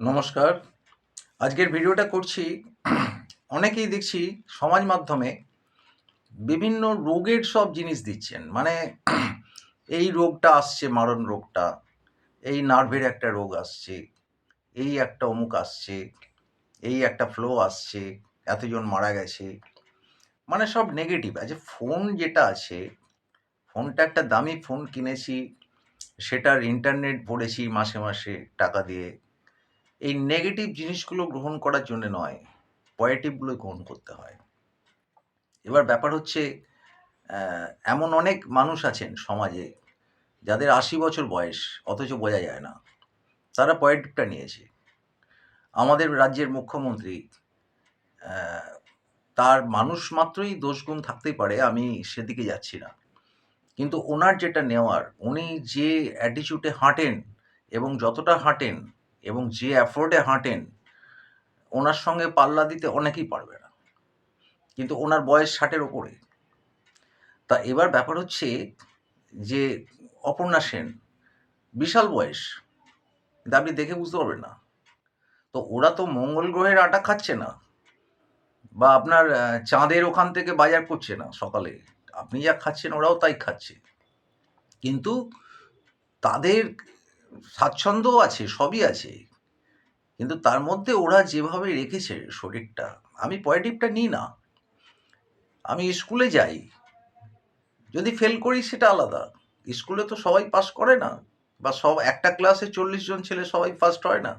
নমস্কার। আজকের ভিডিওটা করছি, অনেকেই দেখছি সমাজ মাধ্যমে বিভিন্ন রোগের সব জিনিস দিচ্ছেন। মানে এই রোগটা আসছে, মারণ রোগটা, এই নার্ভের একটা রোগ আসছে, এই একটা অমুক আসছে, এই একটা ফ্লো আসছে, এতজন মারা গেছে। মানে সব নেগেটিভ। আছে ফোন যেটা আছে, ফোনটা একটা দামি ফোন কিনেছি, সেটার ইন্টারনেট ভরেছি মাসে মাসে টাকা দিয়ে। এই নেগেটিভ জিনিসগুলো গ্রহণ করার জন্য নয় পজিটিভগুলো গ্রহণ করতে হয়। এবার ব্যাপার হচ্ছে এমন অনেক মানুষ আছেন সমাজে, যাদের আশি বছর বয়স, অথচ বোঝা যায় না। তারা পজিটিভটা নিয়েছে। আমাদের রাজ্যের মুখ্যমন্ত্রী তার মানুষ মাত্রই দোষগুণ থাকতেই পারে, আমি সেদিকে যাচ্ছি না। কিন্তু ওনার যেটা নেওয়ার, উনি যে অ্যাটিচিউডে হাঁটেন এবং যতটা হাঁটেন এবং যে অ্যাফোর্ডে হাঁটেন, ওনার সঙ্গে পাল্লা দিতে অনেকেই পারবে না। কিন্তু ওনার বয়স ষাটের ওপরে। তা এবার ব্যাপার হচ্ছে যে অপর্ণা সেন, বিশাল বয়স, কিন্তু আপনি দেখে বুঝতে পারবেন না। তো ওরা তো মঙ্গল গ্রহের আটা খাচ্ছে না, বা আপনার চাঁদের ওখান থেকে বাজার করছে না সকালে। আপনি যা খাচ্ছেন ওরাও তাই খাচ্ছে। কিন্তু তাদের স্বাচ্ছন্দ্যও আছে, সবই আছে। কিন্তু তার মধ্যে ওরা যেভাবে রেখেছে শরীরটা, আমি পজিটিভটা নিই না। আমি স্কুলে যাই, যদি ফেল করি সেটা আলাদা। স্কুলে তো সবাই পাস করে না, বা সব একটা ক্লাসে চল্লিশ জন ছেলে সবাই ফার্স্ট হয় না।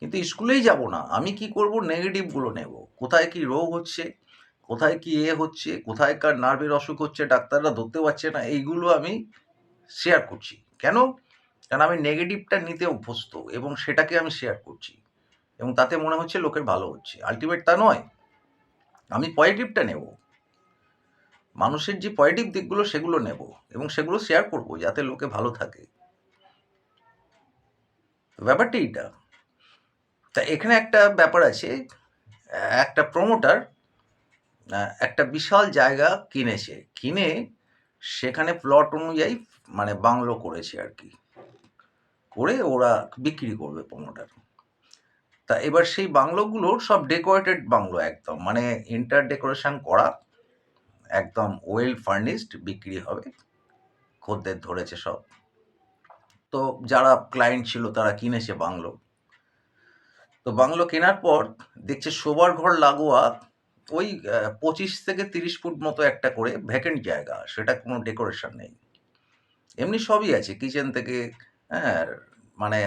কিন্তু স্কুলেই যাব না, আমি কি করব? নেগেটিভগুলো নেব। কোথায় কি রোগ হচ্ছে? কোথায় কি এ হচ্ছে? কোথায় কার নার্ভের অসুখ হচ্ছে? ডাক্তাররা ধরতে পারছে না। এইগুলো আমি শেয়ার করছি। কেন? কারণ আমি নেগেটিভটা নিতে অভ্যস্ত এবং সেটাকে আমি শেয়ার করছি এবং তাতে মনে হচ্ছে লোকের ভালো হচ্ছে। আলটিমেট তা নয়। আমি পজিটিভটা নেব। মানুষের যে পজিটিভ দিকগুলো সেগুলো নেব এবং সেগুলো শেয়ার করব যাতে লোকে ভালো থাকে। ব্যাপারটা এইটা। তা এখানে একটা ব্যাপার আছে, একটা প্রমোটার একটা বিশাল জায়গা কিনেছে। কিনে সেখানে প্লট অনুযায়ী মানে বাংলো করেছে আর কি। করে ওরা বিক্রি করবে প্রমোটার। তা এবার সেই বাংলোগুলো সব ডেকোরেটেড বাংলো একদম। মানে ইন্টার ডেকোরেশন করা, একদম ওয়েল ফার্নিশড বিক্রি হবে, খদ্দের ধরেছে সব। তো যারা ক্লায়েন্ট ছিল তারা কিনেছে বাংলো। তো বাংলো কেনার পর দেখছে শোবার ঘর লাগোয়া ওই পঁচিশ থেকে তিরিশ ফুট মতো একটা করে ভ্যাকেন্ট জায়গা, সেটা কোনো ডেকোরেশন নেই। এমনি সবই আছে কিচেন থেকে হ্যাঁ মানে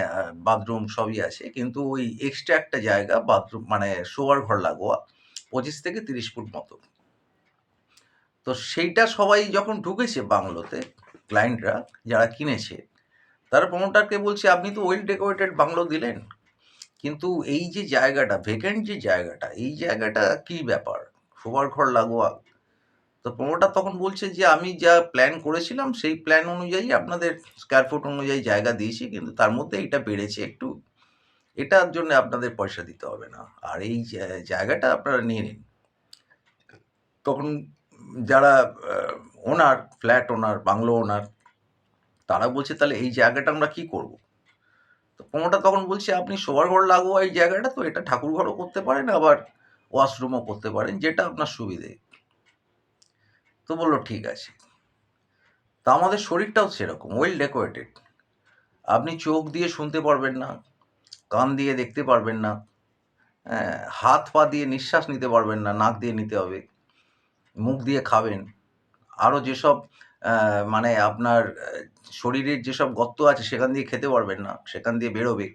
বাথরুম সবই আছে। কিন্তু ওই এক্সট্রা একটা জায়গা, বাথরুম মানে শোয়ার ঘর লাগোয়া, পঁচিশ থেকে তিরিশ ফুট মতো। তো সেইটা সবাই যখন ঢুকেছে বাংলোতে ক্লায়েন্টরা যারা কিনেছে, তারা প্রমোটারকে বলছে, আপনি তো ওয়েল ডেকোরেটেড বাংলো দিলেন। কিন্তু এই যে জায়গাটা ভেকেন্ট যে জায়গাটা, এই জায়গাটা কি ব্যাপার? শোবার ঘর লাগোয়া তো প্রমোটার তখন বলছে যে, আমি যা প্ল্যান করেছিলাম, সেই প্ল্যান অনুযায়ী আপনাদের স্কোয়ার ফুট অনুযায়ী জায়গা দিয়েছি, কিন্তু তার মধ্যে এটা বেড়েছে একটু। এটার জন্য আপনাদের পয়সা দিতে হবে না। আর এই জায়গাটা আপনারা নিয়ে নিন। তখন যারা ওনার ফ্ল্যাট ওনার বাংলো ওনার তারা বলছে, তাহলে এই জায়গাটা আমরা কি করব? তো প্রমোটার তখন বলছে, আপনি শোবার ঘর লাগোয়া এই জায়গাটা, তো এটা ঠাকুর ঘরও করতে পারেন, আবার ওয়াশরুমও করতে পারেন, যেটা আপনার সুবিধে। তো বলল, ঠিক আছে। তা আমাদের শরীরটাও সেরকম ওয়েল ডেকোরেটেড আপনি চোখ দিয়ে শুনতে পারবেন না, কান দিয়ে দেখতে পারবেন না হ্যাঁ হাত পা দিয়ে নিঃশ্বাস নিতে পারবেন না, নাক দিয়ে নিতে হবে, মুখ দিয়ে খাবেন। আরও যেসব মানে আপনার শরীরের যেসব গর্ত আছে, সেখান দিয়ে খেতে পারবেন না, সেখান দিয়ে বেরোবে।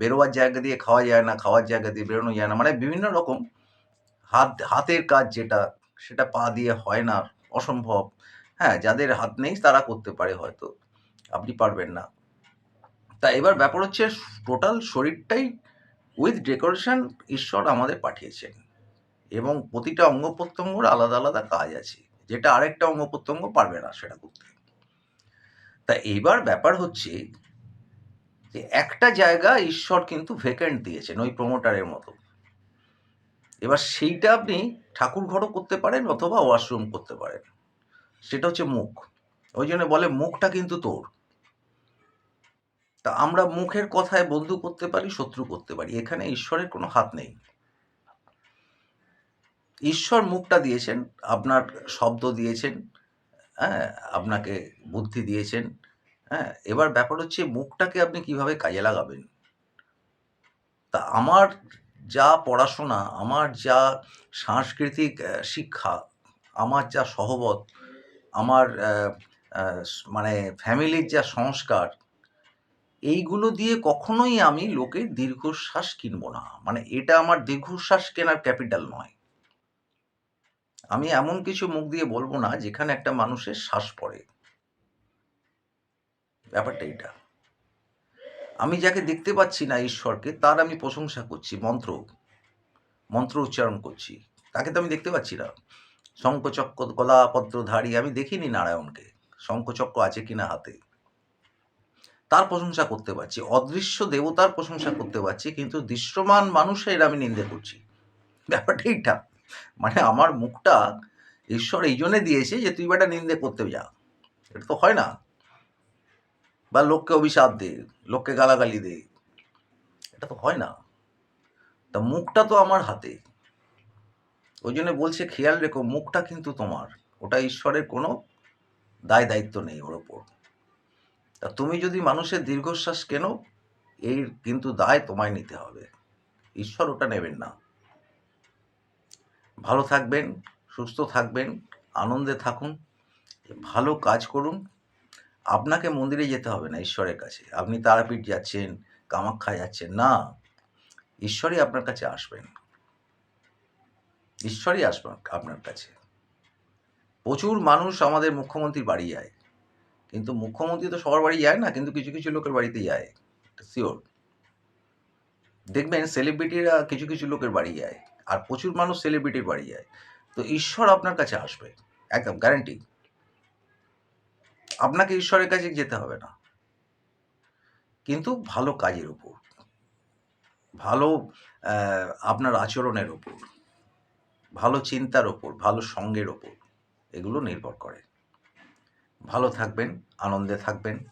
বেরোবার জায়গা দিয়ে খাওয়া যায় না, খাওয়ার জায়গা দিয়ে বেরোনো যায় না। মানে বিভিন্ন রকম হাত, হাতের কাজ যেটা, সেটা পা দিয়ে হয় না। অসম্ভব। হ্যাঁ যাদের হাত নেই তারা করতে পারে হয়তো। আপনি পারবেন না। তা এবার ব্যাপার হচ্ছে টোটাল শরীরটাই উইথ ডেকোরেশন ঈশ্বর আমাদের পাঠিয়েছেন। এবং প্রতিটা অঙ্গ প্রত্যঙ্গর আলাদা আলাদা কাজ আছে। যেটা আরেকটা অঙ্গ প্রত্যঙ্গ পারবে না সেটা করতে। তা এবার ব্যাপার হচ্ছে যে একটা জায়গা ঈশ্বর কিন্তু ভেকেন্ট দিয়েছেন ওই প্রমোটারের মতো। এবার সেইটা আপনি ঠাকুর ঘরও করতে পারেন অথবা ওয়াশরুম করতে পারেন। সেটা হচ্ছে মুখ। ওই জন্য বলে মুখটা কিন্তু তোর। তা আমরা মুখের কথায় বন্ধু করতে পারি, শত্রু করতে পারি। এখানে ঈশ্বরের কোনো হাত নেই। ঈশ্বর মুখটা দিয়েছেন, আপনার শব্দ দিয়েছেন হ্যাঁ আপনাকে বুদ্ধি দিয়েছেন হ্যাঁ এবার ব্যাপার হচ্ছে মুখটাকে আপনি কীভাবে কাজে লাগাবেন? তা আমার যা পড়াশোনা, আমার যা সাংস্কৃতিক শিক্ষা, আমার যা সহবত, আমার মানে ফ্যামিলির যা সংস্কার, এইগুলো দিয়ে কখনোই আমি লোকের দীর্ঘশ্বাস কিনবো না। মানে এটা আমার দীর্ঘশ্বাস কেনার ক্যাপিটাল নয়। আমি এমন কিছু মুখ দিয়ে বলব না যেখানে একটা মানুষের শ্বাস পড়ে। ব্যাপারটা এটা আমি যাকে দেখতে পাচ্ছি না ঈশ্বরকে, তার আমি প্রশংসা করছি, মন্ত্র মন্ত্র উচ্চারণ করছি। তাকে তো আমি দেখতে পাচ্ছি না। শঙ্খচক্র কলাপত্রধারী আমি দেখিনি নারায়ণকে। শঙ্খচক্র আছে কিনা হাতে? তার প্রশংসা করতে পারছি। অদৃশ্য দেবতার প্রশংসা করতে পারছি, কিন্তু দৃশ্যমান মানুষের আমি নিন্দে করছি। ব্যাপারটা এইটা। মানে আমার মুখটা ঈশ্বর এই জন্যে দিয়েছে যে, তুই বেটা নিন্দে করতে যা। এটা তো হয় না। বা লোককে অভিশাপ দে, লোককে গালাগালি দে, এটা তো হয় না। তা মুখটা তো আমার হাতে। ওই জন্য বলছে, খেয়াল রেখো, মুখটা কিন্তু তোমার। ওটা ঈশ্বরের কোনো দায় দায়িত্ব নেই ওর ওপর। তা তুমি যদি মানুষের দীর্ঘশ্বাস কেনো এই কিন্তু দায় তোমায় নিতে হবে। ঈশ্বর ওটা নেবেন না। ভালো থাকবেন, সুস্থ থাকবেন, আনন্দে থাকুন, ভালো কাজ করুন আপনাকে মন্দিরে যেতে হবে না ঈশ্বরের কাছে। আপনি তারাপীঠ যাচ্ছেন, কামাখ্যা যাচ্ছেন, না। ঈশ্বরই আপনার কাছে আসবেন। ঈশ্বরই আসবেন আপনার কাছে। প্রচুর মানুষ আমাদের মুখ্যমন্ত্রীর বাড়ি যায়। কিন্তু মুখ্যমন্ত্রী তো সবার বাড়ি যায় না, কিন্তু কিছু কিছু লোকের বাড়িতে যায়। শিওর দেখবেন সেলিব্রিটিরা কিছু কিছু লোকের বাড়ি যায়। আর প্রচুর মানুষ সেলিব্রিটির বাড়ি যায়। তো ঈশ্বর আপনার কাছে আসবে। একদম গ্যারান্টি আপনাকে ঈশ্বরের কাছে যেতে হবে না। কিন্তু ভালো কাজের উপর, ভালো আপনার আচরণের উপর, ভালো চিন্তার ওপর ভালো সঙ্গের ওপর এগুলো নির্ভর করে। ভালো থাকবেন, আনন্দে থাকবেন।